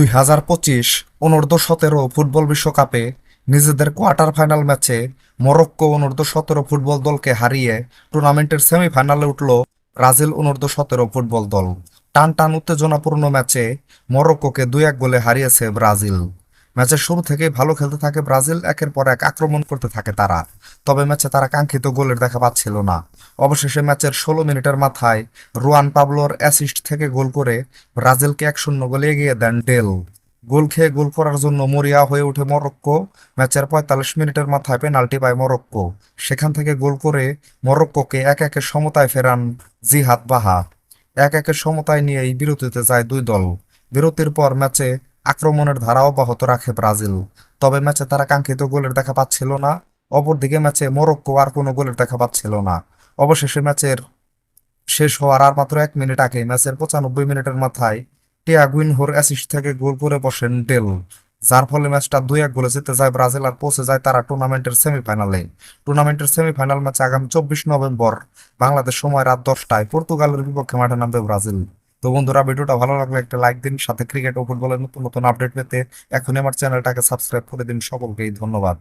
দুই হাজার পঁচিশ অনূর্ধ্ব সতেরো ফুটবল বিশ্বকাপে নিজেদের কোয়ার্টার ফাইনাল ম্যাচে মরক্কো অনূর্ধ্ব সতেরো ফুটবল দলকে হারিয়ে টুর্নামেন্টের সেমিফাইনালে উঠল ব্রাজিল অনূর্ধ্ব সতেরো ফুটবল দল। টান টান উত্তেজনাপূর্ণ ম্যাচে মরক্কোকে দুই এক গোলে হারিয়েছে ব্রাজিল। ম্যাচের শুরু থেকে ভালো খেলতে থাকে ব্রাজিল, একের পর এক আক্রমণ করতে থাকে তারা। তবে ম্যাচে তারা কাঙ্ক্ষিত গোলের দেখা পাচ্ছিল না। অবশেষে ম্যাচের ষোলো মিনিটের মাথায় রুয়ান পাবলোর অ্যাসিস্ট থেকে গোল করে ব্রাজিলকে এক শূন্য গোলে এগিয়ে দেন ডেল। গোল খেয়ে গোল করার জন্য মরিয়া হয়ে ওঠে মরক্কো। ম্যাচের পঁয়তাল্লিশ মিনিটের মাথায় পেনাল্টি পায় মরক্কো। সেখান থেকে গোল করে মরক্কোকে এক একের সমতায় ফেরান জিহাদ বাহা। এক একের সমতায় নিয়েই বিরতিতে যায় দুই দল। বিরতির পর ম্যাচে আক্রমণের ধারা অব্যাহত রাখে ব্রাজিল। তবে ম্যাচে তারা কাঙ্ক্ষিত গোলের দেখা পাচ্ছিল না। অপরদিকে ম্যাচে মরক্কো আর কোনো গোলের দেখা পাচ্ছিল না। অবশেষে ম্যাচের শেষ হওয়ার আর মাত্র এক মিনিট আগে, ম্যাচের পঁচানব্বই মিনিটের মাথায় টিয়া গুইনহোর অ্যাসিস্ট থেকে গোল করে বসেন ডেল। যার ফলে ম্যাচটা দুই এক গোলে জিতে যায় ব্রাজিল আর পৌঁছে যায় তারা টুর্নামেন্টের সেমিফাইনালে। টুর্নামেন্টের সেমিফাইনাল ম্যাচে আগামী চব্বিশ নভেম্বর, বাংলাদেশ সময় রাত দশটায়। পর্তুগালের বিপক্ষে মাঠে নামবে ব্রাজিল। তো বন্ধুরা, ভিডিওটা ভালো লাগলে একটা লাইক দিন, সাথে ক্রিকেট ও ফুটবলের নতুন নতুন আপডেট পেতে এখনই আমার চ্যানেলটাকে সাবস্ক্রাইব করে দিন। সকলকেই ধন্যবাদ।